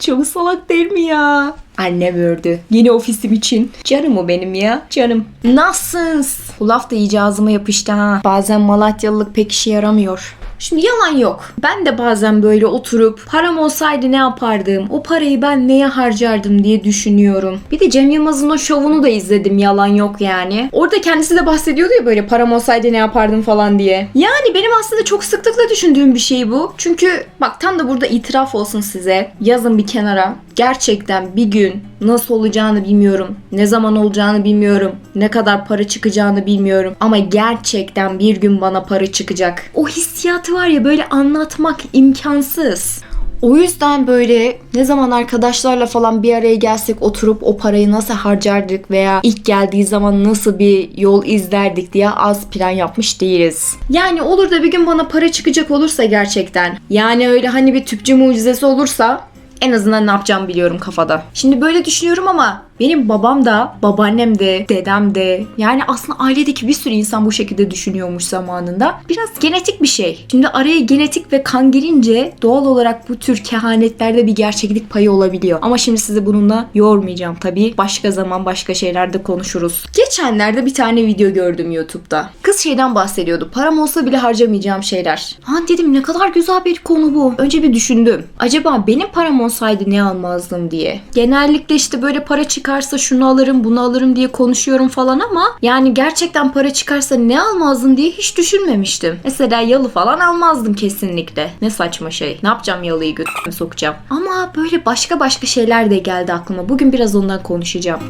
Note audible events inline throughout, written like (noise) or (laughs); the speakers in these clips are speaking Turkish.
Çok salak değil mi ya? Annem ördü. Yeni ofisim için. Canım o benim ya. Canım. Nasılsınız? Bu laf da iyice ağzıma yapıştı ha. Bazen Malatyalılık pek işe yaramıyor. Şimdi yalan yok. Ben de bazen böyle oturup param olsaydı ne yapardım? O parayı ben neye harcardım diye düşünüyorum. Bir de Cem Yılmaz'ın o şovunu da izledim yalan yok yani. Orada kendisi de bahsediyordu ya böyle param olsaydı ne yapardım falan diye. Yani benim aslında çok sıklıkla düşündüğüm bir şey bu. Çünkü bak tam da burada itiraf olsun size. Yazın bir kenara. Gerçekten bir gün nasıl olacağını bilmiyorum. Ne zaman olacağını bilmiyorum. Ne kadar para çıkacağını bilmiyorum. Ama gerçekten bir gün bana para çıkacak. O hissiyatı var ya böyle anlatmak imkansız. O yüzden böyle ne zaman arkadaşlarla falan bir araya gelsek oturup o parayı nasıl harcardık veya ilk geldiği zaman nasıl bir yol izlerdik diye az plan yapmış değiliz. Yani olur da bir gün bana para çıkacak olursa gerçekten. Yani öyle hani bir tüpçü mucizesi olursa en azından ne yapacağımı biliyorum kafada. Şimdi böyle düşünüyorum ama benim babam da, babaannem de, dedem de yani aslında ailedeki bir sürü insan bu şekilde düşünüyormuş zamanında. Biraz genetik bir şey. Şimdi araya genetik ve kan girince doğal olarak bu tür kehanetlerde bir gerçeklik payı olabiliyor. Ama şimdi sizi bununla yormayacağım tabii. Başka zaman başka şeylerde konuşuruz. Geçenlerde bir tane video gördüm YouTube'da. Kız şeyden bahsediyordu. Param olsa bile harcamayacağım şeyler. Ha dedim ne kadar güzel bir konu bu. Önce bir düşündüm. Acaba benim param olsaydı ne almazdım diye. Genellikle işte böyle para çıkarsa şunu alırım bunu alırım diye konuşuyorum falan ama yani gerçekten para çıkarsa ne almazdın diye hiç düşünmemiştim. Mesela yalı falan almazdım kesinlikle. Ne saçma şey. Ne yapacağım yalıyı götüme sokacağım. Ama böyle başka başka şeyler de geldi aklıma. Bugün biraz ondan konuşacağım.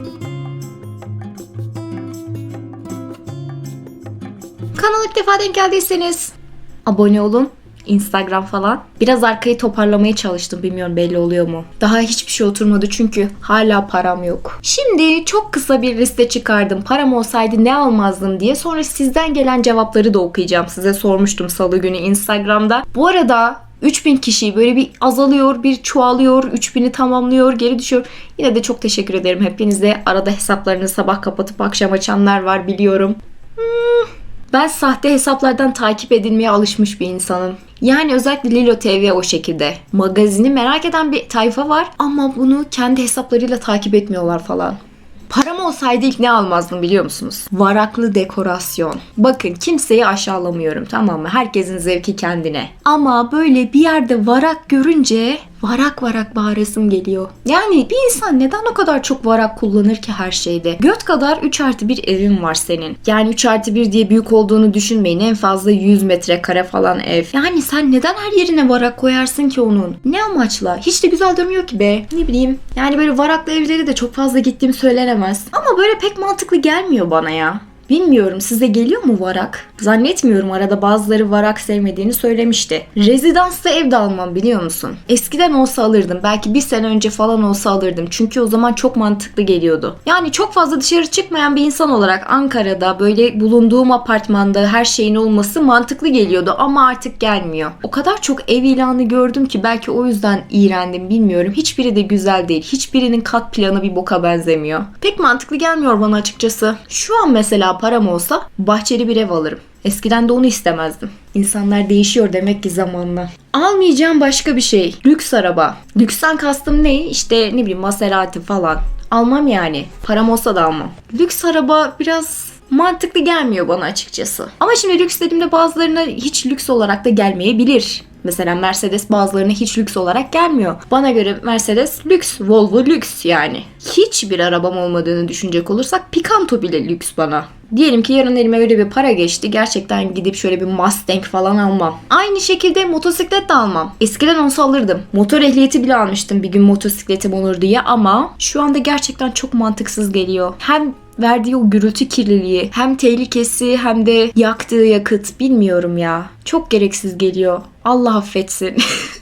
Defa denk geldiyseniz abone olun. Instagram falan. Biraz arkayı toparlamaya çalıştım. Bilmiyorum belli oluyor mu? Daha hiçbir şey oturmadı çünkü hala param yok. Şimdi çok kısa bir liste çıkardım. Param olsaydı ne almazdım diye. Sonra sizden gelen cevapları da okuyacağım. Size sormuştum salı günü Instagram'da. Bu arada 3000 kişi böyle bir azalıyor, bir çoğalıyor, 3000'i tamamlıyor, geri düşüyor. Yine de çok teşekkür ederim hepinize. Arada hesaplarını sabah kapatıp akşam açanlar var biliyorum. Hmm, ben sahte hesaplardan takip edilmeye alışmış bir insanım. Yani özellikle Lilo TV o şekilde. Magazini merak eden bir tayfa var ama bunu kendi hesaplarıyla takip etmiyorlar falan. Param olsaydı ilk ne almazdım biliyor musunuz? Varaklı dekorasyon. Bakın kimseyi aşağılamıyorum tamam mı? Herkesin zevki kendine. Ama böyle bir yerde varak görünce varak varak bağırasım geliyor. Yani bir insan neden o kadar çok varak kullanır ki her şeyde? Göt kadar 3 artı 1 evin var senin. Yani 3 artı 1 diye büyük olduğunu düşünmeyin. En fazla 100 metrekare falan ev. Yani sen neden her yerine varak koyarsın ki onun? Ne amaçla? Hiç de güzel durmuyor ki be. Ne bileyim. Yani böyle varaklı evleri de çok fazla gittiğim söylenemez. Ama böyle pek mantıklı gelmiyor bana ya. Bilmiyorum size geliyor mu varak? Zannetmiyorum arada bazıları varak sevmediğini söylemişti. Rezidansta ev de almam biliyor musun? Eskiden olsa alırdım. Belki bir sene önce falan olsa alırdım. Çünkü o zaman çok mantıklı geliyordu. Yani çok fazla dışarı çıkmayan bir insan olarak Ankara'da böyle bulunduğum apartmanda her şeyin olması mantıklı geliyordu. Ama artık gelmiyor. O kadar çok ev ilanı gördüm ki belki o yüzden iğrendim bilmiyorum. Hiçbiri de güzel değil. Hiçbirinin kat planı bir boka benzemiyor. Pek mantıklı gelmiyor bana açıkçası. Şu an mesela param olsa bahçeli bir ev alırım. Eskiden de onu istemezdim. İnsanlar değişiyor demek ki zamanla. Almayacağım başka bir şey. Lüks araba. Lüksten kastım ne? İşte ne bileyim Maserati falan. Almam yani. Param olsa da almam. Lüks araba biraz mantıklı gelmiyor bana açıkçası. Ama şimdi lüks dediğimde bazılarına hiç lüks olarak da gelmeyebilir. Mesela Mercedes bazılarına hiç lüks olarak gelmiyor. Bana göre Mercedes lüks, Volvo lüks yani. Hiçbir arabam olmadığını düşünecek olursak Picanto bile lüks bana. Diyelim ki yarın elime öyle bir para geçti. Gerçekten gidip şöyle bir Mustang falan almam. Aynı şekilde motosiklet de almam. Eskiden olsa alırdım. Motor ehliyeti bile almıştım bir gün motosikletim olur diye ama şu anda gerçekten çok mantıksız geliyor. Hem verdiği o gürültü kirliliği hem tehlikesi hem de yaktığı yakıt bilmiyorum ya. Çok gereksiz geliyor. Allah affetsin. (laughs)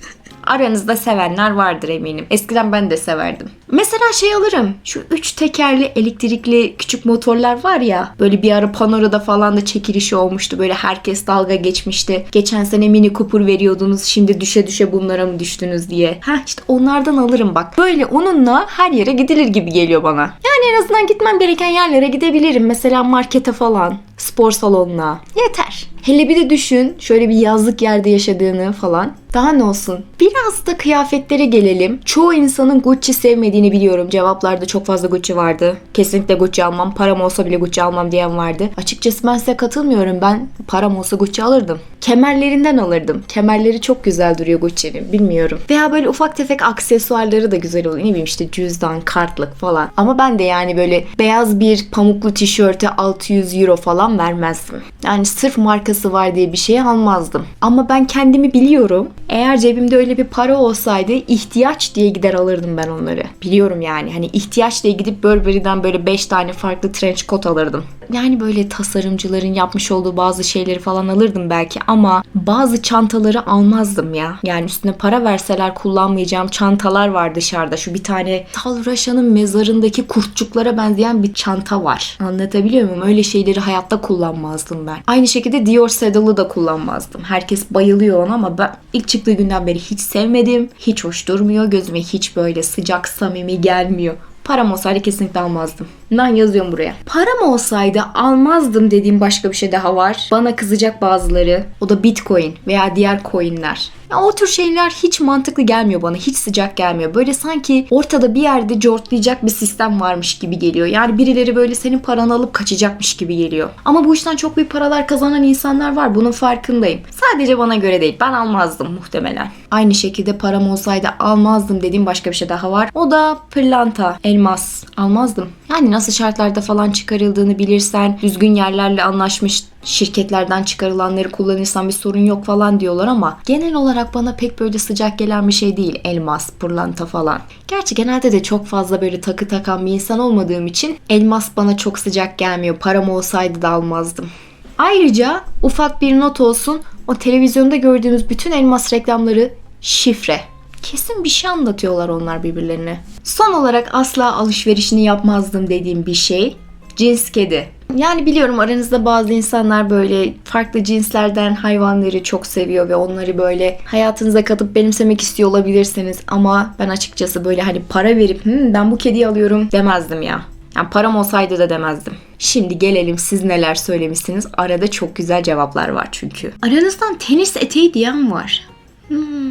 Aranızda sevenler vardır eminim. Eskiden ben de severdim. Mesela şey alırım. Şu üç tekerli elektrikli küçük motorlar var ya. Böyle bir ara Panora'da falan da çekilişi olmuştu. Böyle herkes dalga geçmişti. Geçen sene Mini Cooper veriyordunuz. Şimdi düşe düşe bunlara mı düştünüz diye. Ha işte onlardan alırım bak. Böyle onunla her yere gidilir gibi geliyor bana. Yani en azından gitmem gereken yerlere gidebilirim. Mesela markete falan. spor salonuna. Yeter. Hele bir de düşün şöyle bir yazlık yerde yaşadığını falan. Daha ne olsun? Biraz da kıyafetlere gelelim. Çoğu insanın Gucci sevmediğini biliyorum. Cevaplarda çok fazla Gucci vardı. Kesinlikle Gucci almam. Param olsa bile Gucci almam diyen vardı. Açıkçası ben size katılmıyorum. Ben param olsa Gucci alırdım. Kemerlerinden alırdım. Kemerleri çok güzel duruyor Gucci'nin. Bilmiyorum. Veya böyle ufak tefek aksesuarları da güzel oluyor. Ne bileyim işte cüzdan, kartlık falan. Ama ben de yani böyle beyaz bir pamuklu tişörte 600 euro falan vermezdim. Yani sırf markası var diye bir şey almazdım. Ama ben kendimi biliyorum. Eğer cebimde öyle bir para olsaydı ihtiyaç diye gider alırdım ben onları. Biliyorum yani. Hani ihtiyaç diye gidip Burberry'den böyle 5 tane farklı trench coat alırdım. Yani böyle tasarımcıların yapmış olduğu bazı şeyleri falan alırdım belki ama bazı çantaları almazdım ya. Yani üstüne para verseler kullanmayacağım çantalar var dışarıda. Şu bir tane Talraşa'nın mezarındaki kurtçuklara benzeyen bir çanta var. Anlatabiliyor muyum? Öyle şeyleri hayatta kullanmazdım ben. Aynı şekilde Dior Saddle'ı da kullanmazdım. Herkes bayılıyor ona ama ben ilk çıktığı günden beri hiç sevmedim. Hiç hoş durmuyor. Gözüme hiç böyle sıcak samimi gelmiyor. Param olsaydı kesinlikle almazdım. Ben yazıyorum buraya. Param olsaydı almazdım dediğim başka bir şey daha var. Bana kızacak bazıları. O da Bitcoin veya diğer coinler. Ya o tür şeyler hiç mantıklı gelmiyor bana. Hiç sıcak gelmiyor. Böyle sanki ortada bir yerde cortlayacak bir sistem varmış gibi geliyor. Yani birileri böyle senin paranı alıp kaçacakmış gibi geliyor. Ama bu işten çok büyük paralar kazanan insanlar var. Bunun farkındayım. Sadece bana göre değil. Ben almazdım muhtemelen. Aynı şekilde param olsaydı almazdım dediğim başka bir şey daha var. O da pırlanta, elmas. Almazdım. Yani nasıl şartlarda falan çıkarıldığını bilirsen, düzgün yerlerle anlaşmış şirketlerden çıkarılanları kullanırsan bir sorun yok falan diyorlar ama genel olarak bana pek böyle sıcak gelen bir şey değil elmas, pırlanta falan. Gerçi genelde de çok fazla böyle takı takan bir insan olmadığım için elmas bana çok sıcak gelmiyor. Param olsaydı da almazdım. Ayrıca ufak bir not olsun o televizyonda gördüğümüz bütün elmas reklamları şifre. Kesin bir şey anlatıyorlar onlar birbirlerine. Son olarak asla alışverişini yapmazdım dediğim bir şey cins kedi. Yani biliyorum aranızda bazı insanlar böyle farklı cinslerden hayvanları çok seviyor ve onları böyle hayatınıza katıp benimsemek istiyor olabilirsiniz. Ama ben açıkçası böyle hani para verip "Hmm, ben bu kediyi alıyorum demezdim ya. Yani param olsaydı da demezdim. Şimdi gelelim siz neler söylemişsiniz. Arada çok güzel cevaplar var çünkü. Aranızdan tenis eteği diyen var. Hmm,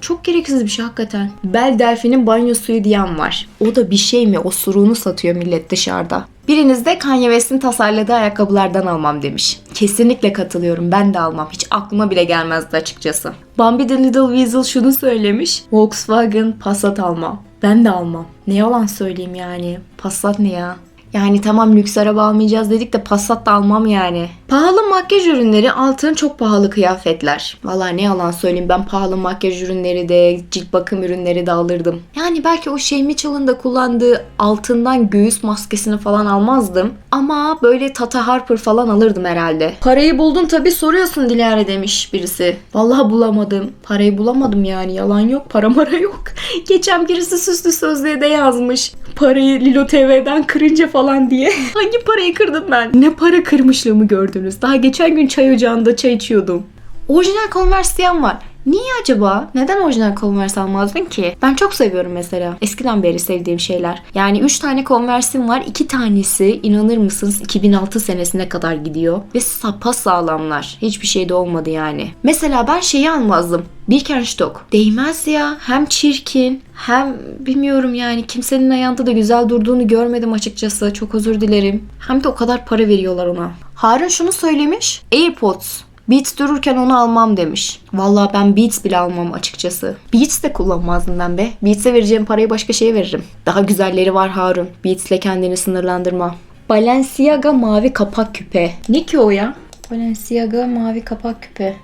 çok gereksiz bir şey hakikaten. Bel delfinin banyo suyu diyen var. O da bir şey mi? Osuruğunu satıyor millet dışarıda. Biriniz de Kanye West'in tasarladığı ayakkabılardan almam demiş. Kesinlikle katılıyorum. Ben de almam. Hiç aklıma bile gelmezdi açıkçası. Bambi the Little Weasel şunu söylemiş. Volkswagen Passat almam. Ben de almam. Ne yalan söyleyeyim yani. Passat ne ya? Yani tamam lüks araba almayacağız dedik de Passat da almam yani. Pahalı makyaj ürünleri, altın çok pahalı kıyafetler. Valla ne yalan söyleyeyim ben pahalı makyaj ürünleri de, cilt bakım ürünleri de alırdım. Yani belki o Şey Mitchell'ın da kullandığı altından göğüs maskesini falan almazdım. Ama böyle Tata Harper falan alırdım herhalde. Parayı buldun tabi soruyorsun Dilara demiş birisi. Vallahi bulamadım. Parayı bulamadım yani yalan yok para mara yok. (laughs) Geçen birisi süslü sözlüğe de yazmış. Parayı Lilo TV'den kırınca falan diye. (laughs) Hangi parayı kırdım ben? Ne para kırmışlığımı gördünüz. Daha geçen gün çay ocağında çay içiyordum. Orijinal Converse diyen var. Niye acaba? Neden orijinal Converse almazdın ki? Ben çok seviyorum mesela. Eskiden beri sevdiğim şeyler. Yani 3 tane Converse'im var. 2 tanesi inanır mısınız 2006 senesine kadar gidiyor. Ve sapa sağlamlar. Hiçbir şey de olmadı yani. Mesela ben şeyi almazdım. Birkenstock. Değmez ya. Hem çirkin hem bilmiyorum yani kimsenin ayağında da güzel durduğunu görmedim açıkçası. Çok özür dilerim. Hem de o kadar para veriyorlar ona. Harun şunu söylemiş. AirPods. Beats dururken onu almam demiş. Vallahi ben Beats bile almam açıkçası. Beats de kullanmazdım ben be. Beats'e vereceğim parayı başka şeye veririm. Daha güzelleri var Harun. Beats'le kendini sınırlandırma. Balenciaga mavi kapak küpe. Ne ki o ya? Balenciaga mavi kapak küpe.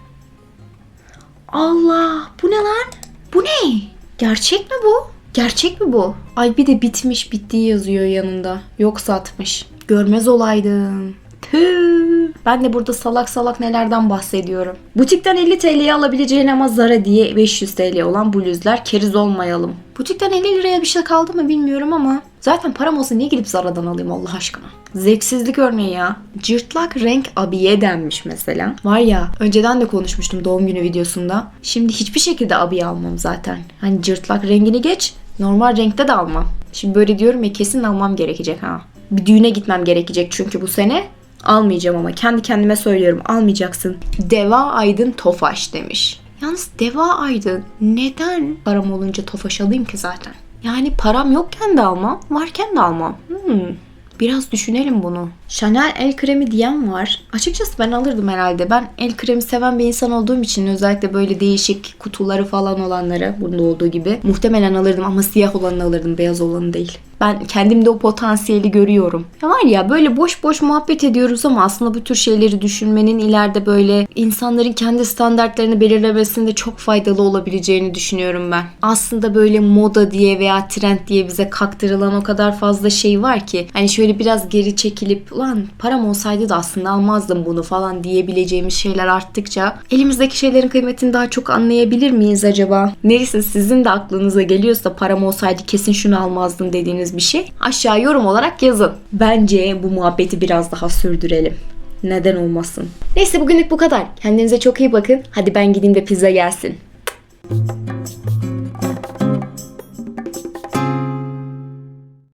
Allah bu ne lan? Bu ne? Gerçek mi bu? Gerçek mi bu? Ay bir de bitmiş bittiği yazıyor yanında. Yok satmış. Görmez olaydım. Tüh. Ben de burada salak salak nelerden bahsediyorum. Butikten 50 TL'ye alabileceğin ama Zara diye 500 TL olan bluzlar keriz olmayalım. Butikten 50 liraya bir şey kaldı mı bilmiyorum ama zaten param olsa niye gidip Zara'dan alayım Allah aşkına. Zevksizlik örneği ya. Cırtlak renk abiye denmiş mesela. Var ya önceden de konuşmuştum doğum günü videosunda. Şimdi hiçbir şekilde abiye almam zaten. Hani cırtlak rengini geç normal renkte de almam. Şimdi böyle diyorum ya kesin almam gerekecek ha. Bir düğüne gitmem gerekecek çünkü bu sene. Almayacağım ama kendi kendime söylüyorum almayacaksın. Deva Aydın Tofaş demiş. Yalnız Deva Aydın neden param olunca Tofaş alayım ki zaten? Yani param yokken de almam, varken de almam. Hmm. Biraz düşünelim bunu. Chanel el kremi diyen var. Açıkçası ben alırdım herhalde. Ben el kremi seven bir insan olduğum için özellikle böyle değişik kutuları falan olanları bunda olduğu gibi muhtemelen alırdım ama siyah olanını alırdım beyaz olanı değil. Ben kendimde o potansiyeli görüyorum. Ya var ya böyle boş boş muhabbet ediyoruz ama aslında bu tür şeyleri düşünmenin ileride böyle insanların kendi standartlarını belirlemesinde çok faydalı olabileceğini düşünüyorum ben. Aslında böyle moda diye veya trend diye bize kaktırılan o kadar fazla şey var ki hani şöyle biraz geri çekilip ulan param olsaydı da aslında almazdım bunu falan diyebileceğimiz şeyler arttıkça elimizdeki şeylerin kıymetini daha çok anlayabilir miyiz acaba? Neyse sizin de aklınıza geliyorsa param olsaydı kesin şunu almazdım dediğiniz bir şey aşağı yorum olarak yazın. Bence bu muhabbeti biraz daha sürdürelim. Neden olmasın? Neyse bugünlük bu kadar. Kendinize çok iyi bakın. Hadi ben gideyim de pizza gelsin.